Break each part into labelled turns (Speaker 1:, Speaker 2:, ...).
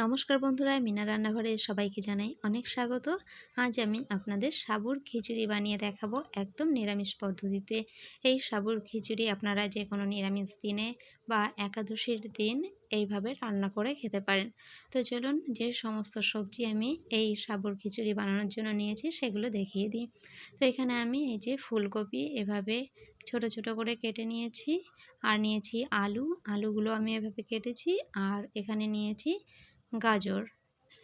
Speaker 1: নমস্কার বন্ধুরা মিনা রান্নাঘরে সবাইকে জানাই অনেক স্বাগত। আজ আমি আপনাদের সাবুর খিচুড়ি বানিয়ে দেখাবো একদম নিরামিষ পদ্ধতিতে। এই সাবুর খিচুড়ি আপনারা যে কোনো নিরামিষ দিনে বা একাদশীর দিন এইভাবে রান্না করে খেতে পারেন। তো চলুন যে সমস্ত সবজি আমি এই সাবুর খিচুড়ি বানানোর জন্য নিয়েছি সেগুলো দেখিয়ে দিই। তো এখানে আমি এই যে ফুলকপি এভাবে ছোট ছোট করে কেটে নিয়েছি। আর নিয়েছি আলু, আলুগুলো আমি এভাবে কেটেছি। আর এখানে নিয়েছি গাজর।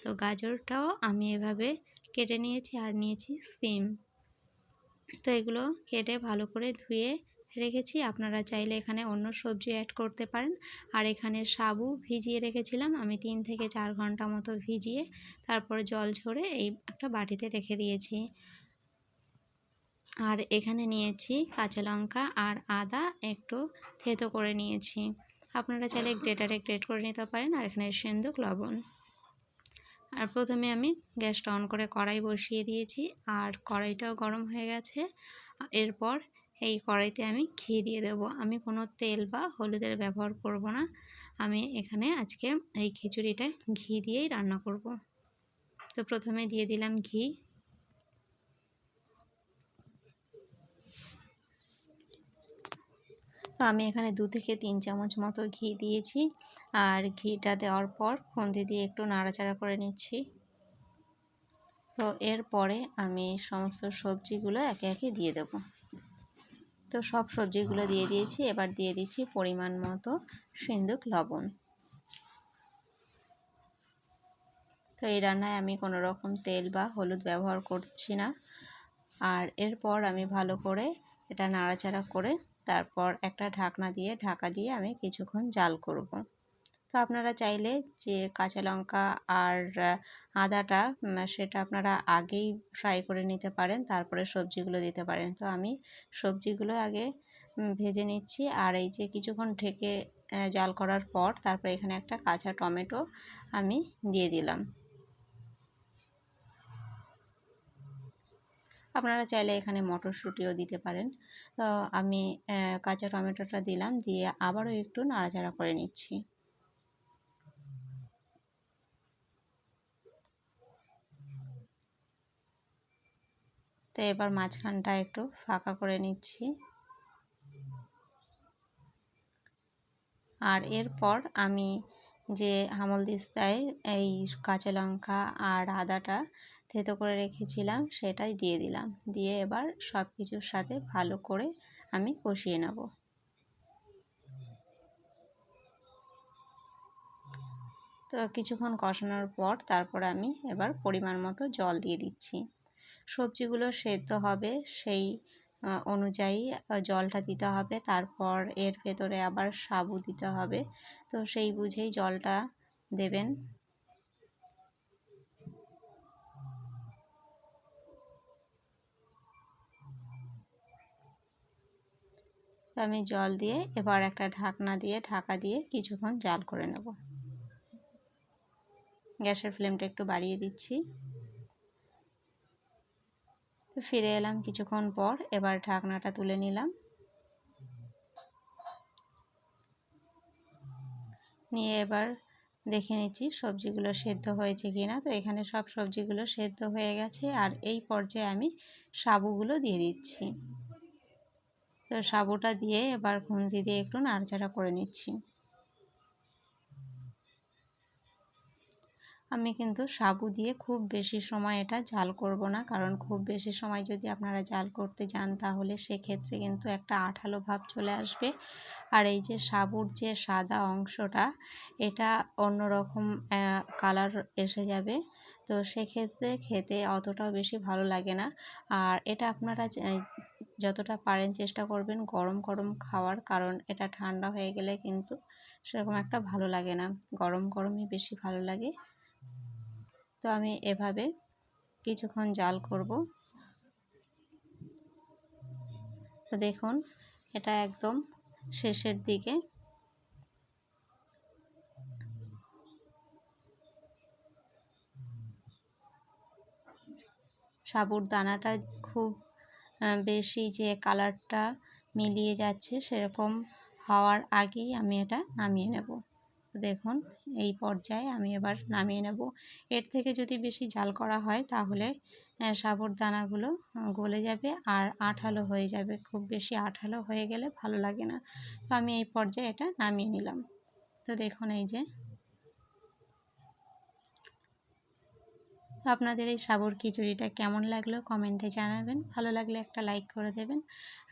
Speaker 1: তো গাজরটাও আমি এভাবে কেটে নিয়েছি আর নিয়েছি সিম। তো এগুলো কেটে ভালো করে ধুয়ে রেখেছি। আপনারা চাইলে এখানে অন্য সবজি অ্যাড করতে পারেন। আর এখানে সাবু ভিজিয়ে রেখেছিলাম। আমি তিন থেকে চার ঘণ্টা মতো ভিজিয়ে তারপর জল ঝরে এই একটা বাটিতে রেখে দিয়েছি। আর এখানে নিয়েছি কাঁচা লঙ্কা আর আদা একটু থেতো করে নিয়েছি। আপনারা চাইলে গ্রেটারে গ্রেট করে নিতে পারেন আর এখানে সেন্দুক লবণ। আর প্রথমে আমি গ্যাসটা অন করে কড়াই বসিয়ে দিয়েছি আর কড়াইটাও গরম হয়ে গেছে। এরপর এই কড়াইতে আমি ঘি দিয়ে দেব। আমি কোনো তেল বা হলুদের ব্যবহার করব না। আমি এখানে আজকে এই খিচুড়িটা ঘি দিয়েই রান্না করব। তো প্রথমে দিয়ে দিলাম ঘি। তো আমি এখানে দু থেকে তিন চামচ মতো ঘি দিয়েছি। আর ঘিটা দেওয়ার পর খুন্তি দিয়ে একটু নাড়াচাড়া করে নিচ্ছি। তো এরপরে আমি সমস্ত সবজিগুলো একে একে দিয়ে দেব। তো সব সবজিগুলো দিয়ে দিয়েছি। এবার দিয়ে দিচ্ছি পরিমাণ মতো সিন্দুক লবণ। তো এই রান্নায় আমি কোনো রকম তেল বা হলুদ ব্যবহার করছি না। আর এরপর আমি ভালো করে এটা নাড়াচাড়া করে তারপর একটা ঢাকনা দিয়ে ঢাকা দিয়ে আমি কিছুক্ষণ জাল করব। তো আপনারা চাইলে যে কাঁচা লঙ্কা আর আদাটা সেটা আপনারা আগেই ফ্রাই করে নিতে পারেন, তারপরে সবজিগুলো দিতে পারেন তো আমি সবজিগুলো আগে ভেজে নিচ্ছি আর এই যে কিছুক্ষণ ঢেকে জাল করার পর তারপরে এখানে একটা কাঁচা টমেটো আমি দিয়ে দিলাম আপনারা চাইলে এখানে মটরশুঁটিও দিতে পারেন। তো আমি কাঁচা টমেটোটা দিলাম, দিয়ে আবারও একটু নাড়াচাড়া করে নিচ্ছি। তো এবার মাঝখানটা একটু ফাঁকা করে নিচ্ছি। আর এরপর আমি যে হামল দিস্তায় এই কাঁচা লঙ্কা আর আদাটা থেতো করে রেখেছিলাম, সেটাই দিয়ে দিলাম। দিয়ে এবার সব কিছুর সাথে ভালো করে আমি কষিয়ে নেব। তো কিছুক্ষণ কষানোর পর তারপর আমি এবার পরিমাণ মতো জল দিয়ে দিচ্ছি। সবজিগুলো সেদ্ধ হবে, সেই অনুযায়ী জলটা দিতে হবে। তারপর এর ভেতরে আবার সাবু দিতে হবে। তো সেই বুঝেই জলটা দেবেন। আমি জল দিয়ে এবার একটা ঢাকনা দিয়ে, ঢাকা দিয়ে কিছুক্ষণ জাল করে নেব। গ্যাসের ফ্লেমটা একটু বাড়িয়ে দিচ্ছি। তো ফিরে এলাম কিছুক্ষণ পর, এবার ঢাকনাটা তুলে নিলাম। নিয়ে এবার দেখে নিচ্ছি সবজিগুলো সেদ্ধ হয়েছে কি না তো এখানে সব সবজিগুলো সেদ্ধ হয়ে গেছে আর এই পর্যায়ে আমি সাবুগুলো দিয়ে দিচ্ছি। তো সাবুটা দিয়ে এবার খুন্তি দিয়ে একটু নাড়াচাড়া করে নিচ্ছি। আমি কিন্তু সাবু দিয়ে খুব বেশি সময় এটা জাল করব না, কারণ খুব বেশি সময় যদি আপনারা জাল করতে যান তাহলে সেক্ষেত্রে কিন্তু একটা আঠালো ভাব চলে আসবে। আর এই যে সাবুর যে সাদা অংশটা, এটা অন্যরকম কালার এসে যাবে। তো সেক্ষেত্রে খেতে অতটাও বেশি ভালো লাগে না। আর এটা আপনারা যতটা পারেন চেষ্টা করবেন গরম গরম খাওয়ার। কারণ এটা ঠান্ডা হয়ে গেলে কিন্তু সেরকম একটা ভালো লাগে না। গরম, গরমই বেশি ভালো লাগে। তো আমি এভাবে কিছুক্ষণ জাল করব। তো দেখুন, এটা একদম শেষের দিকে। সাবুর দানাটা খুব বেশি যে কালারটা মিলিয়ে যাচ্ছে সেরকম হওয়ার আগেই আমি এটা নামিয়ে নেব। দেখুন, এই পর্যায়ে আমি এবার নামিয়ে নেব। এর থেকে যদি বেশি জাল করা হয় তাহলে সাবুর দানাগুলো গলে যাবে আর আঠালো হয়ে যাবে। খুব বেশি আঠালো হয়ে গেলে ভালো লাগে না। তো আমি এই পর্যায়ে এটা নামিয়ে নিলাম। তো দেখুন এই যে তো আপনাদের এই সাবর খিচুড়িটা কেমন লাগল কমেন্টে জানাবেন। ভালো লাগলে একটা লাইক করে দেবেন।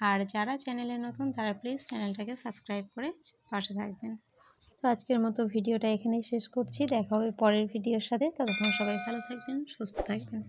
Speaker 1: আর যারা চ্যানেলে নতুন তারা প্লিজ চ্যানেলটাকে সাবস্ক্রাইব করে পাশে থাকবেন। তো আজকের মতো ভিডিওটা এখানেই শেষ করছি। দেখা হবে পরের ভিডিওর সাথে। ততক্ষণ সবাই ভালো থাকবেন, সুস্থ থাকবেন।